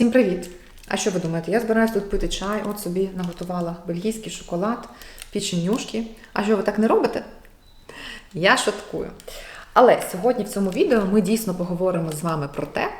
Всім привіт! А що ви думаєте? Я збираюсь тут пити чай, от собі наготувала бельгійський шоколад, печенюшки. А що ви так не робите? Я шуткую. Але сьогодні в цьому відео ми дійсно поговоримо з вами про те,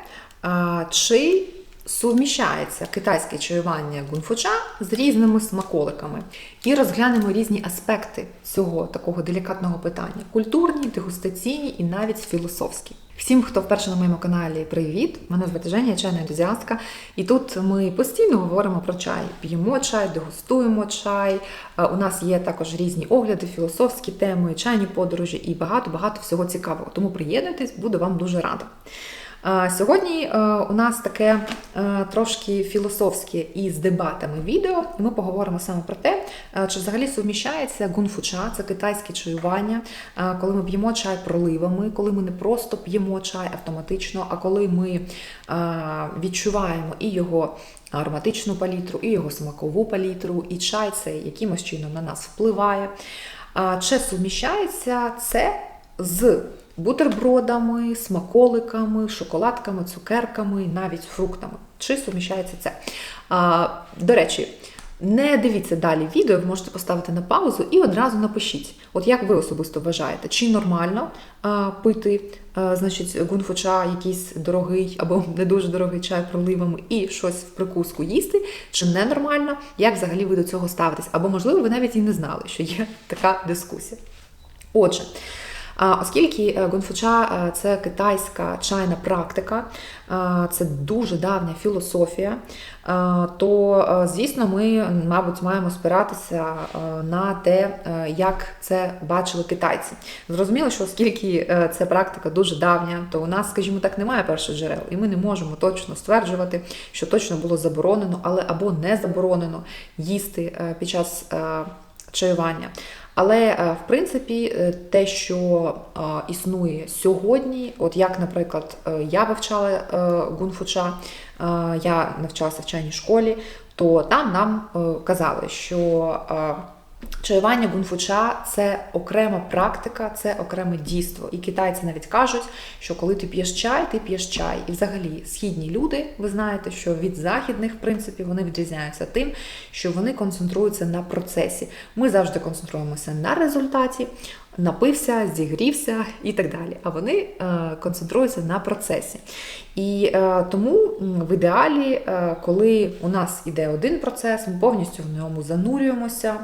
чи суміщається китайське чаювання гунфуча з різними смаколиками. І розглянемо різні аспекти цього такого делікатного питання: культурні, дегустаційні і навіть філософські. Всім, хто вперше на моєму каналі, привіт! Мене звати Женя, чайна ентузіастка. І тут ми постійно говоримо про чай. П'ємо чай, дегустуємо чай. Е, У нас є також різні огляди, філософські теми, чайні подорожі і багато-багато всього цікавого. Тому приєднуйтесь, буду вам дуже рада. Сьогодні е, у нас таке е, трошки філософське і з дебатами відео, і ми поговоримо саме про те, е, чи взагалі суміщається гунфуча, це китайське чаювання, коли ми п'ємо чай проливами, коли ми не просто п'ємо чай автоматично, а коли ми відчуваємо і його ароматичну палітру, і його смакову палітру, і чай цей якимось чином на нас впливає. Чи суміщається це з бутербродами, смаколиками, шоколадками, цукерками, навіть фруктами. Чи суміщається це? А, До речі, не дивіться далі відео, ви можете поставити на паузу і одразу напишіть, от як ви особисто вважаєте, чи нормально а, пити а, значить, гунфуча, якийсь дорогий або не дуже дорогий чай проливами і щось в прикуску їсти, чи ненормально, як взагалі ви до цього ставитесь? Або, можливо, ви навіть і не знали, що є така дискусія. Отже, Оскільки е, гунфуча е, це китайська чайна практика, е, це дуже давня філософія, то, звісно, ми, мабуть, маємо спиратися на те, як це бачили китайці. Зрозуміло, що оскільки ця практика дуже давня, то у нас, скажімо так, немає перших джерел, і ми не можемо точно стверджувати, що точно було заборонено, але або не заборонено їсти під час чаювання. Але е, в принципі е, те, що існує сьогодні, от як, наприклад, е, я вивчала гунфуча, я навчалася в чайній школі, то там нам казали, що Чаювання гунфуча це окрема практика, це окреме дійство. І китайці навіть кажуть, що коли ти п'єш чай, ти п'єш чай. І взагалі східні люди, ви знаєте, що від західних, в принципі, вони відрізняються тим, що вони концентруються на процесі. Ми завжди концентруємося на результаті, напився, зігрівся і так далі. А вони е, концентруються на процесі. І е, тому в ідеалі, е, коли у нас іде один процес, ми повністю в ньому занурюємося.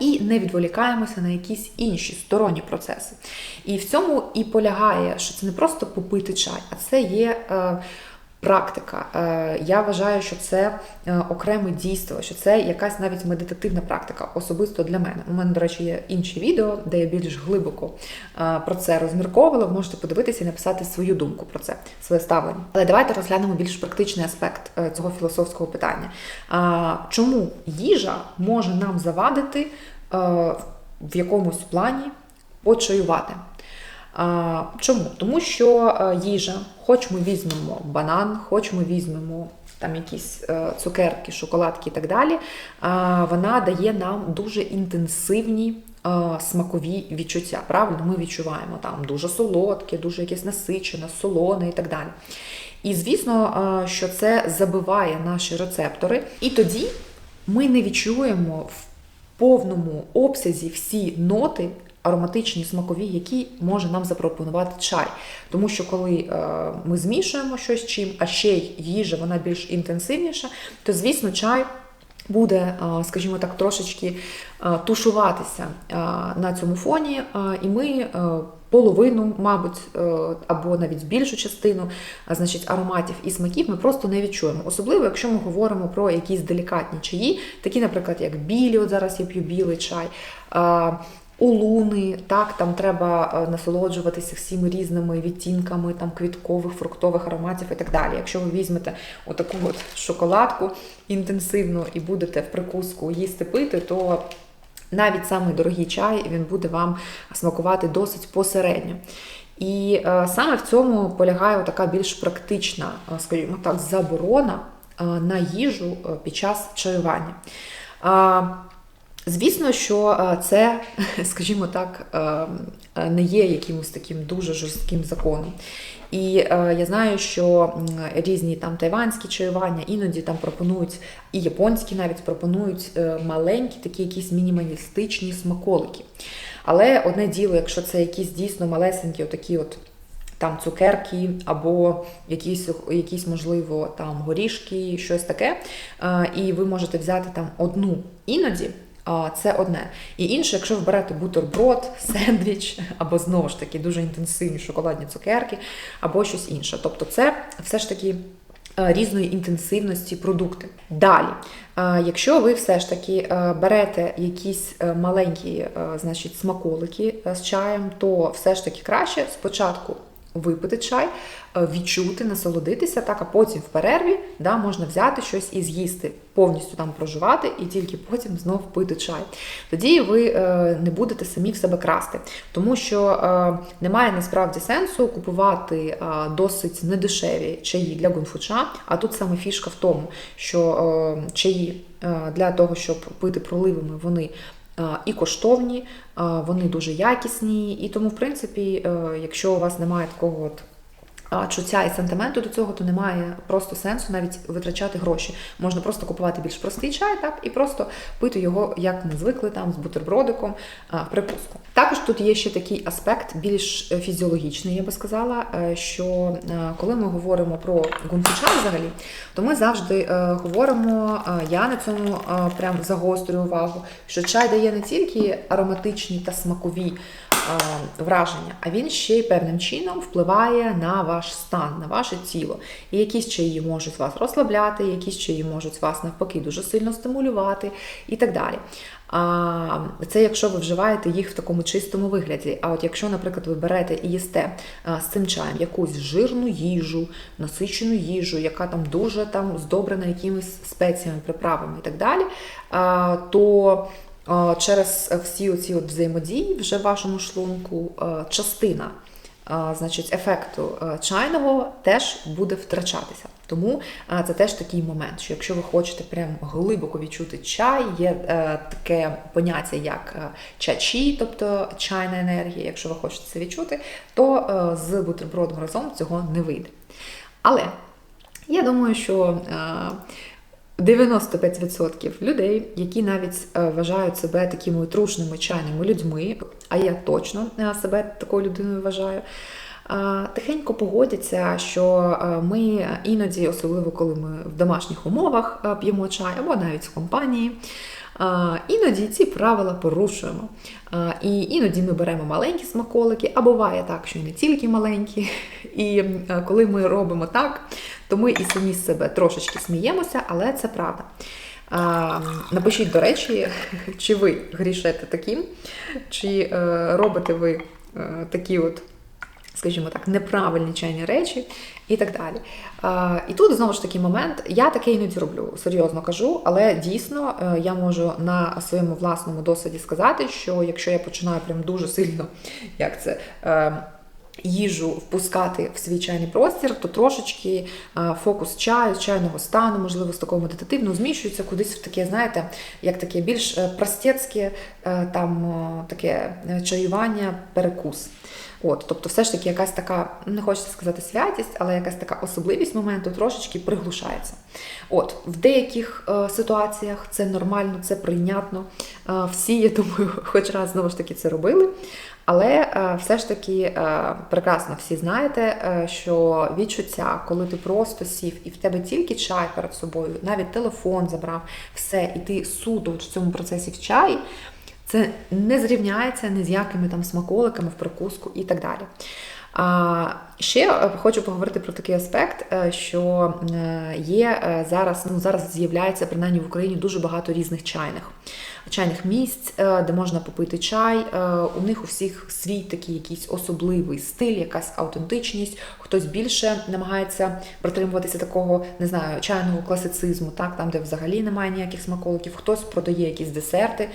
І не відволікаємося на якісь інші сторонні процеси. І в цьому і полягає, що це не просто попити чай, а це є е, практика. Е, я вважаю, що це е, окреме дійство, що це якась навіть медитативна практика, особисто для мене. У мене, до речі, є інші відео, де я більш глибоко е, про це розмірковувала. Можете подивитися і написати свою думку про це, своє ставлення. Але давайте розглянемо більш практичний аспект цього філософського питання. Чому їжа може нам завадити в якомусь плані почаювати? Чому? Тому що е, їжа, хоч ми візьмемо банан, хоч ми візьмемо там якісь е, цукерки, шоколадки і так далі, вона дає нам дуже інтенсивні. Е, смакові відчуття. Правильно, ми відчуваємо там дуже солодке, дуже якесь насичене, солоне і так далі. І звісно, що це забиває наші рецептори, і тоді ми не відчуємо в повному обсязі всі ноти, ароматичні смакові, які може нам запропонувати чай. Тому що коли е, ми змішуємо щось чим, а ще й їжа, вона більш інтенсивніша, то, звісно, чай. Буде, е, скажімо так, трошечки е, тушуватися на цьому фоні, і ми половину, мабуть, або навіть більшу частину значить, ароматів і смаків ми просто не відчуємо. Особливо, якщо ми говоримо про якісь делікатні чаї, такі, наприклад, як білі, от зараз я п'ю білий чай. Улуни, так, там треба е, насолоджуватися всіми різними відтінками там квіткових, фруктових ароматів і так далі. Якщо ви візьмете отаку от шоколадку інтенсивно і будете в прикуску їсти пити, то навіть самий дорогий чай він буде вам смакувати досить посередньо. І е, саме в цьому полягає така більш практична, е, скажімо так, заборона е, на їжу під час чаювання. Звісно, що е, це, скажімо так, е, е, не є якимось таким дуже жорстким законом. І я знаю, що різні там тайванські чаювання іноді там пропонують, і японські навіть пропонують маленькі, такі якісь мінімалістичні смаколики. Але одне діло, якщо це якісь дійсно малесенькі, отакі от там цукерки, або якісь, якісь можливо, там горішки, щось таке. І ви можете взяти там одну іноді. Це одне. І інше, якщо ви берете бутерброд, сендвіч, або знову ж таки дуже інтенсивні шоколадні цукерки, або щось інше. Тобто, це все ж таки е, різної інтенсивності продукти. Далі, е, якщо ви все ж таки е, берете якісь маленькі значить, смаколики з чаєм, то все ж таки краще спочатку випити чай, е, відчути, насолодитися, так, а потім в перерві да, можна взяти щось і з'їсти, повністю там проживати, і тільки потім знов пити чай. Тоді ви е, не будете самі в себе красти, тому що е, немає насправді сенсу купувати досить недешеві чаї для гунфуча, а тут саме фішка в тому, що чаї для того, щоб пити проливами, вони і коштовні, вони дуже якісні, і тому, в принципі, е, якщо у вас немає такого от чуття і сентименту до цього, то немає просто сенсу навіть витрачати гроші. Можна просто купувати більш простий чай, так, і просто пити його, як ми звикли, там з бутербродиком, припуску. Також тут є ще такий аспект, більш е, фізіологічний, я би сказала, е, що е, коли ми говоримо про гунфуча взагалі, то ми завжди говоримо, я на цьому прям загострюю увагу, що чай дає не тільки ароматичні та смакові враження, а він ще й певним чином впливає на ваш стан, на ваше тіло. І якісь чаї можуть вас розслабляти, якісь чаї можуть вас навпаки дуже сильно стимулювати і так далі. А це якщо ви вживаєте їх в такому чистому вигляді. А от якщо, наприклад, ви берете і їсте з цим чаєм якусь жирну їжу, насичену їжу, яка там дуже там здобрена якимись спеціями, приправами і так далі, то а, через всі оці от взаємодії вже в вашому шлунку частина значить, ефекту чайного теж буде втрачатися. Тому це теж такий момент, що якщо ви хочете прям глибоко відчути чай, є е, таке поняття як е, чачі, тобто чайна енергія. Якщо ви хочете це відчути, то е, з бутербродом разом цього не вийде. Але я думаю, що. Е, 95% людей, які навіть е, вважають себе такими трушними чайними людьми, а я точно е, себе такою людиною вважаю. е, Тихенько погодяться, що ми іноді, особливо коли ми в домашніх умовах п'ємо чай, або навіть в компанії, іноді ці правила порушуємо. І іноді ми беремо маленькі смаколики, а буває так, що і не тільки маленькі. І коли ми робимо так, то ми і самі з себе трошечки сміємося, але це правда. А, Напишіть, до речі, чи ви грішете таким, чи е, робите ви е, такі от, скажімо так, неправильні чайні речі і так далі. А, і тут знову ж таки момент, я таке іноді роблю, серйозно кажу, але дійсно е, я можу на своєму власному досвіді сказати, що якщо я починаю прям дуже сильно, як це. Е, їжу впускати в свій чайний простір, то трошечки фокус чаю, чайного стану, можливо, з такого медитативного, зміщується кудись в таке, знаєте, як таке більш е, простецьке е, там е, таке е, чаювання, перекус. От, тобто, все ж таки, якась така, не хочеться сказати святість, але якась така особливість моменту трошечки приглушається. От, в деяких е, ситуаціях це нормально, це прийнятно. Е, всі, я думаю, хоч раз знову ж таки це робили. Але е, все ж таки е, прекрасно всі знаєте, е, що відчуття, коли ти просто сів і в тебе тільки чай перед собою, навіть телефон забрав, все, і ти суто в цьому процесі в чаї, це не зрівняється ні з якими там смаколиками в прикуску і так далі. А ще е, хочу поговорити про такий аспект, е, що е, є зараз, ну зараз з'являється принаймні в Україні дуже багато різних чайних чайних місць, де можна попити чай. У них у всіх свій такий якийсь особливий стиль, якась аутентичність. Хтось більше намагається притримуватися такого, не знаю, чайного класицизму, так там, де взагалі немає ніяких смаколиків, хтось продає якісь десерти.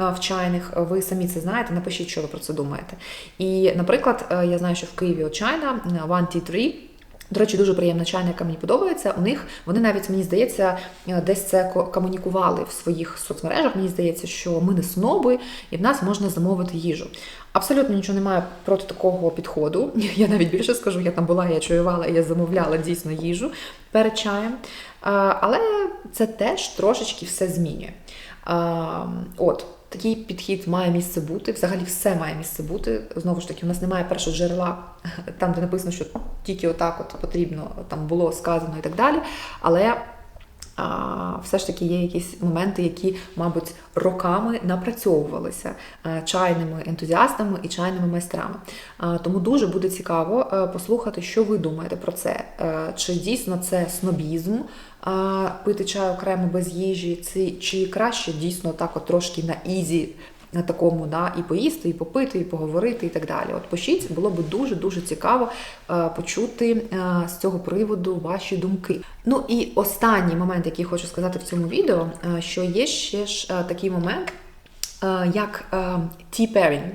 Е, В чайних, ви самі це знаєте, напишіть, що ви про це думаєте. І, наприклад, е, я знаю, що в Києві от чайна е, One Tea Tree, До речі, дуже приємна чайна, яка мені подобається. У них вони навіть мені здається, е, десь це комунікували в своїх соцмережах. Мені здається, що ми не сноби, і в нас можна замовити їжу. Абсолютно нічого немає проти такого підходу. Я навіть більше скажу, я там була, я чаювала, і я замовляла дійсно їжу перед чаєм. Але це теж трошечки все змінює. От. Такий підхід має місце бути. Взагалі все має місце бути. Знову ж таки, у нас немає першого джерела, там, де написано, що тільки отак от потрібно там було сказано і так далі. Але все ж таки є якісь моменти, які, мабуть, роками напрацьовувалися е, чайними ентузіастами і чайними майстрами. Тому дуже буде цікаво е, послухати, що ви думаєте про це. Е, Чи дійсно це снобізм пити чай окремо без їжі, чи краще дійсно так от трошки на ізі на такому, да, і поїсти, і попити, і поговорити, і так далі. От пишіть, було б дуже дуже цікаво е, почути е, з цього приводу ваші думки. Ну і останній момент, який хочу сказати в цьому відео, е, що є ще ж такий момент, як tea pairing.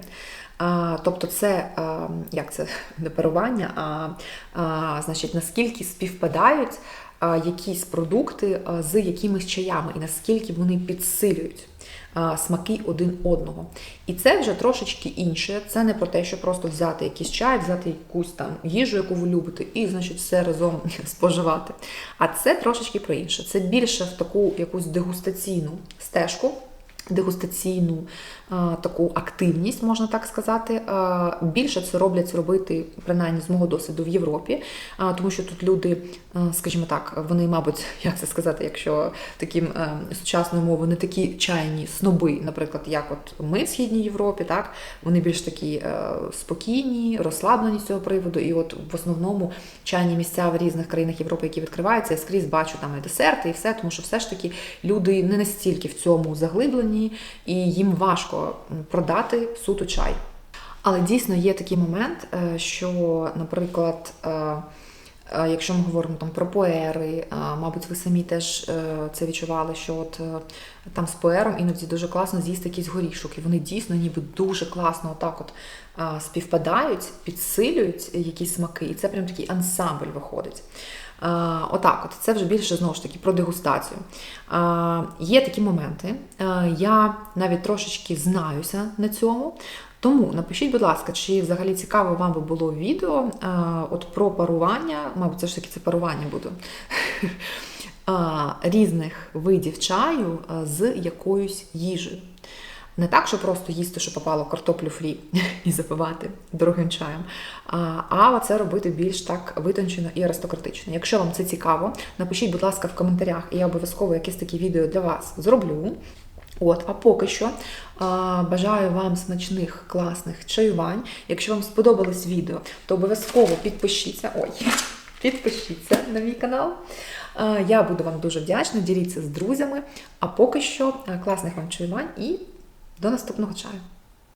А, тобто це а, як це не парування, а, а значить наскільки співпадають якісь продукти з якимись чаями, і наскільки вони підсилюють смаки один одного. І це вже трошечки інше. Це не про те, що просто взяти якийсь чай, взяти якусь там їжу, яку ви любите, і значить все разом споживати. А це трошечки про інше. Це більше в таку якусь дегустаційну стежку дегустаційну а, таку активність, можна так сказати. А, Більше це роблять робити, принаймні з мого досвіду в Європі, а, тому що тут люди, а, скажімо так, вони, мабуть, як це сказати, якщо таким е, сучасною мовою, не такі чайні сноби, наприклад, як от ми в Східній Європі, так вони більш такі е, спокійні, розслаблені з цього приводу. І от в основному чайні місця в різних країнах Європи, які відкриваються, я скрізь бачу там і десерти, і все, тому що все ж таки люди не настільки в цьому заглиблені, і їм важко продати суто чай. Але дійсно є такий момент, е, що, наприклад, е, е, якщо ми говоримо там про поери, мабуть, ви самі теж це відчували, що от там з поером іноді дуже класно з'їсти якийсь горішок, і вони дійсно ніби дуже класно отак от співпадають, підсилюють якісь смаки, і це прям такий ансамбль виходить. А, Отак, от це вже більше знову ж таки про дегустацію. Є такі моменти. Я навіть трошечки знаюся на цьому. Тому напишіть, будь ласка, чи взагалі цікаво вам би було відео от про парування, мабуть, це ж таки це парування буде. Різних видів чаю з якоюсь їжею. Не так, що просто їсти, що попало картоплю фрі і запивати дорогим чаєм, а, це робити більш так витончено і аристократично. Якщо вам це цікаво, напишіть, будь ласка, в коментарях, і я обов'язково якесь таке відео для вас зроблю. От, а поки що а, бажаю вам смачних класних чаювань. Якщо вам сподобалось відео, то обов'язково підпишіться. Ой, підпишіться на мій канал. А, Я буду вам дуже вдячна, діліться з друзями. А поки що класних вам чаювань і до наступного чаю.